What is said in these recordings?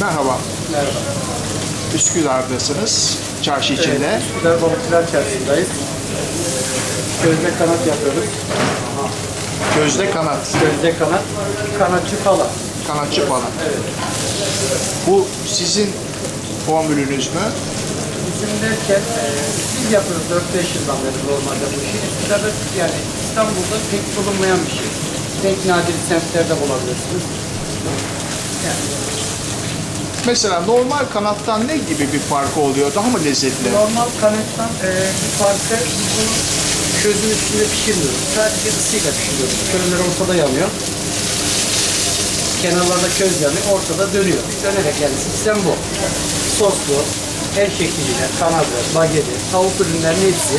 Merhaba. Merhaba. Üsküdar'dasınız. Çarşı içinde. Evet, Üsküdar Balıkçılar Çarşısı'ndayız. Gözde kanat yapıyoruz. Gözde kanat. Gözde kanat, kanatçı falan. Kanatçı falan. Bu sizin formülünüz mü? Bizim derken e, biz yapıyoruz 4-5 yıldan beri normalde bu işi. Üsküdar'da yani İstanbul'da pek bulunmayan bir şey. Pek nadir semtlerde bulabilirsiniz. Yani Mesela normal kanattan ne gibi bir farkı oluyor? Daha mı lezzetli? normal kanattan e, bir farkı biz bunu közün üstünde pişirmiyoruz. Sadece ısıyla pişiriyoruz. Közler ortada yanıyor. Kenarlarda köz yanıyor, ortada dönüyor. Dönerek yani sistem bu. Soslu, her şekliyle, kanadı, bageti, tavuk ürünlerinin hepsi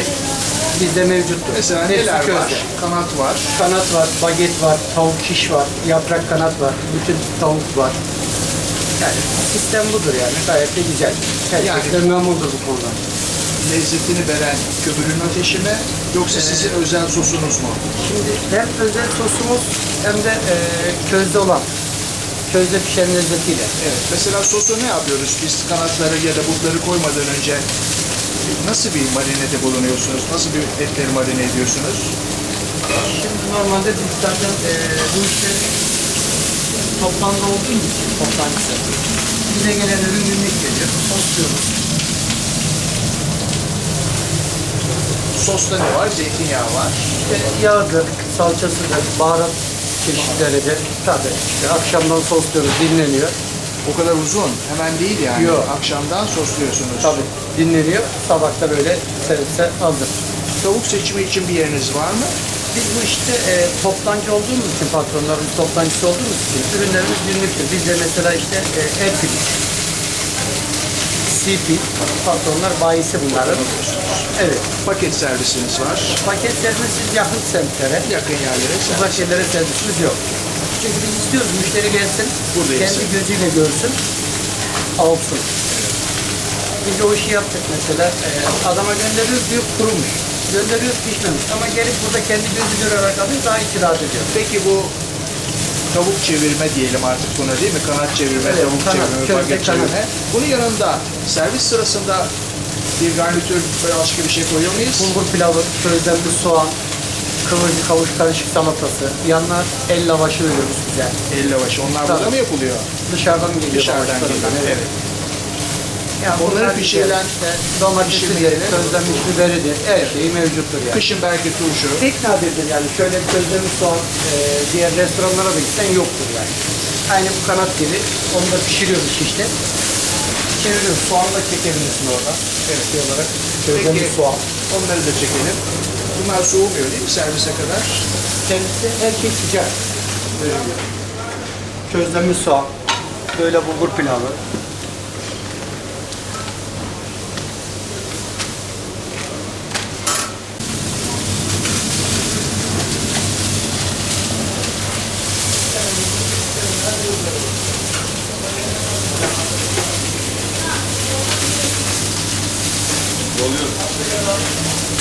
bizde mevcuttur. Mesela Hepsi neler közde. var? Kanat var. Kanat var, baget var, tavuk şiş var, yaprak kanat var, bütün tavuk var. Yani sistem budur yani. Gayet de güzel. Herkes Yani- de memnundur bu konuda. Lezzetini veren kömürün ateşi mi? Yoksa sizin özel sosunuz mu? Şimdi hem özel sosumuz hem de e, közde olan, közde pişen lezzetiyle. Evet. Mesela sosu ne yapıyoruz? Biz kanatları ya da butları koymadan önce nasıl bir marinede bulunuyorsunuz? Nasıl bir etleri marine ediyorsunuz? Şimdi normalde biz zaten e, bu işleri toplamda olduğu için toptancısı. Bize gelen ürün günlük geliyor. Sosluyoruz. Sosta ne var? Zeytinyağı var. İşte yağdır, salçasıdır, baharat çeşitleridir. Tabii işte akşamdan sosluyoruz, dinleniyor. O kadar uzun. Hemen değil yani. Yok. Akşamdan sosluyorsunuz. Tabii dinleniyor. Sabahta böyle servise hazır. Tavuk seçimi için bir yeriniz var mı? Biz bu işte e, toptancı olduğumuz için patronlarımız toptancısı olduğumuz için ürünlerimiz günlüktür. Biz de mesela işte e, Erpil, CP, patronlar bayisi bunların. Evet. Paket servisiniz var. Paket servisimiz yakın semtlere, Yakın yerlere servis. uzak yerlere servisimiz yok. Çünkü biz istiyoruz müşteri gelsin, Burada kendi yesin. gözüyle görsün, alsın. Biz o işi yaptık mesela. E, adama gönderiyoruz diyor kurumuş. Gönderiyoruz pişmemiş. Ama gelip burada kendi gözü görerek alıyor daha içi rahat ediyor. Peki bu tavuk çevirme diyelim artık buna değil mi? Kanat çevirme, Evet, tavuk kanat, çevirme, közde paket kanat. çevirme. Bunun yanında servis sırasında bir garnitür böyle başka bir şey koyuyor muyuz? Bulgur pilavı, közlenmiş soğan, kıvırcık havuç karışık salatası, yanına el lavaşı veriyoruz bize. El lavaşı. Onlar Tabii. burada mı yapılıyor? Dışarıdan geliyor. Dışarıdan geliyor. Evet. Yani bunlar pişirilen işte domatesidir, pişirmeleri- közlenmiş biberidir, her şeyi mevcuttur yani. Kışın belki turşu. Tek nadirdir yani şöyle közlenmiş soğan e, diğer restoranlara da gitsen yoktur yani. Aynı bu kanat gibi onu da pişiriyoruz işte. Çeviriyoruz. Soğan da çekebilirsin orada. Evet. Şey olarak közlenmiş Peki. soğan. Onları da çekelim. Bunlar soğumuyor değil mi servise kadar? Kendisi her şey sıcak. Közlenmiş soğan, böyle bulgur pilavı. Doluyor.